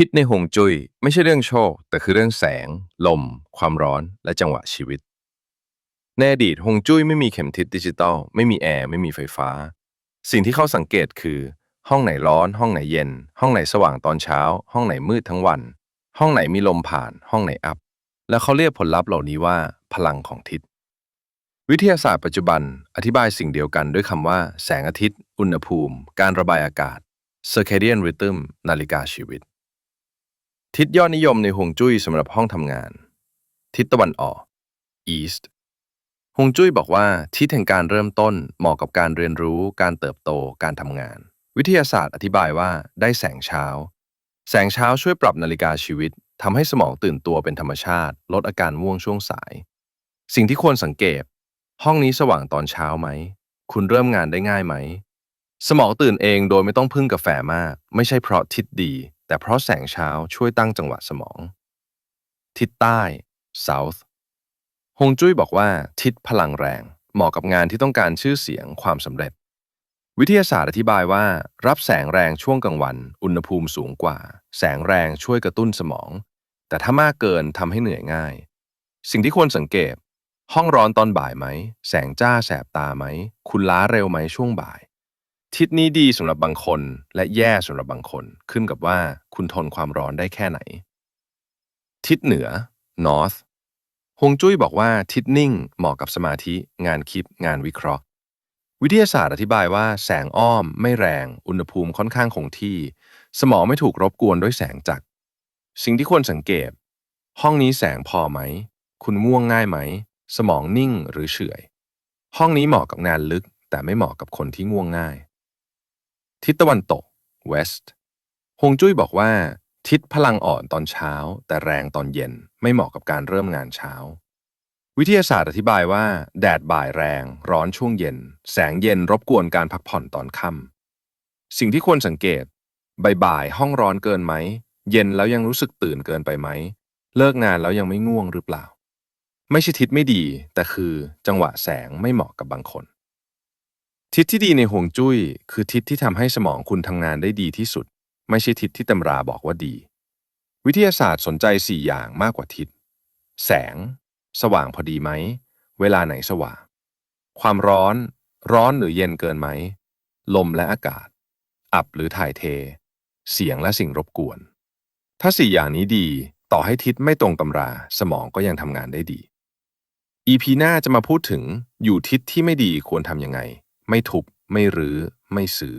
ทิศในหงจุย้ยไม่ใช่เรื่องโชค แต่คือเรื่องแสง ลม ความร้อนและจังหวะชีวิต ในอดีตหงจุ้ยไม่มีเข็มทิศดิจิตอลไม่มีแอร์ไม่มีไฟฟ้า สิ่งที่เขาสังเกตคือ ห้องไหนร้อน ห้องไหนเย็น ห้องไหนสว่างตอนเช้า ห้องไหนมืดทั้งวัน ห้องไหนมีลมผ่าน ห้องไหนอับ แล้วเขาเรียกผลลัพธ์เหล่านี้ว่า พลังของทิศ วิทยาศาสตร์ปัจจุบันอธิบายสิ่งเดียวกันด้วยคำว่า แสงอาทิตย์ อุณหภูมิ การระบายอากาศ circadian rhythm นาฬิกาชีวิต ทิศยอดนิยมในฮวงจุ้ยสำหรับห้องทำงาน ทิศตะวันออก east ฮวงจุ้ยบอกว่าทิศแห่งการเริ่มต้นเหมาะกับการเรียนรู้ การเติบโต การทำงาน วิทยาศาสตร์อธิบายว่าได้แสงเช้า แสงเช้าช่วยปรับนาฬิกาชีวิตทำให้สมองตื่นตัวเป็นธรรมชาติ ลดอาการง่วงช่วงสาย สิ่งที่ควรสังเกต ห้องนี้สว่างตอนเช้าไหม คุณเริ่มงานได้ง่ายไหม สมองตื่นเองโดยไม่ต้องพึ่งกาแฟมาก ไม่ใช่เพราะทิศดี แต่เพราะแสงเช้าช่วยตั้งจังหวะสมอง ทิศใต้ south ฮงจุ้ยบอกว่า ทิศพลังแรง เหมาะกับงานที่ต้องการชื่อเสียงความสำเร็จ วิทยาศาสตร์อธิบายว่า รับแสงแรงช่วงกลางวัน อุณหภูมิสูงกว่า แสงแรงช่วยกระตุ้นสมอง แต่ถ้ามากเกินทำให้เหนื่อยง่าย สิ่งที่ควรสังเกต ห้องร้อนตอนบ่ายไหม แสงจ้าแสบตาไหม คุณล้าเร็วไหมช่วงบ่าย ทิศนี้ดีสำหรับบางคน และแย่สำหรับบางคน ขึ้นกับว่าคุณทนความร้อนได้แค่ไหน ทิศเหนือ north ฮวงจุ้ยบอกว่าทิศนิ่งเหมาะกับสมาธิ งานคิดงานวิเคราะห์ วิทยาศาสตร์อธิบายว่าแสงอ้อม ไม่แรง อุณหภูมิค่อนข้างคงที่ สมองไม่ถูกรบกวนด้วยแสงจัดสิ่งที่ควรสังเกต ห้องนี้แสงพอไหม คุณม่วงง่ายไหม สมองนิ่งหรือเฉื่อย ห้องนี้เหมาะกับงานลึก แต่ไม่เหมาะกับคนที่ง่วงง่าย ทิศตะวันตก west ฮวงจุ้ยบอกว่า ทิศพลังอ่อนตอนเช้า แต่แรงตอนเย็นไม่เหมาะกับการเริ่มงานเช้า วิทยาศาสตร์อธิบายว่า แดดบ่ายแรง ร้อนช่วงเย็น แสงเย็นรบกวนการพักผ่อนตอนค่ำสิ่งที่ควรสังเกตบ่ายๆห้องร้อนเกินไหม เย็นแล้วยังรู้สึกตื่นเกินไปไหม เลิกงานแล้วยังไม่ง่วงหรือเปล่า ไม่ใช่ทิศไม่ดี แต่คือจังหวะแสงไม่เหมาะกับบางคน ทิศที่ดีในห่วงจุ้ย คือทิศที่ทำให้สมองคุณทำงานได้ดีที่สุด ไม่ใช่ทิศที่ตำราบอกว่าดี วิทยาศาสตร์สนใจ 4 อย่างมากกว่าทิศ แสง สว่างพอดีไหม เวลาไหนสว่าง ความร้อน ร้อนหรือเย็นเกินไหม ลมและอากาศ อับหรือถ่ายเท เสียงและสิ่งรบกวน ถ้าสี่อย่างนี้ดี ต่อให้ทิศไม่ตรงตำรา สมองก็ยังทำงานได้ดี EP หน้าจะมาพูดถึงอยู่ทิศที่ไม่ดีควรทำยังไง ไม่ทุบ ไม่รื้อ ไม่สือ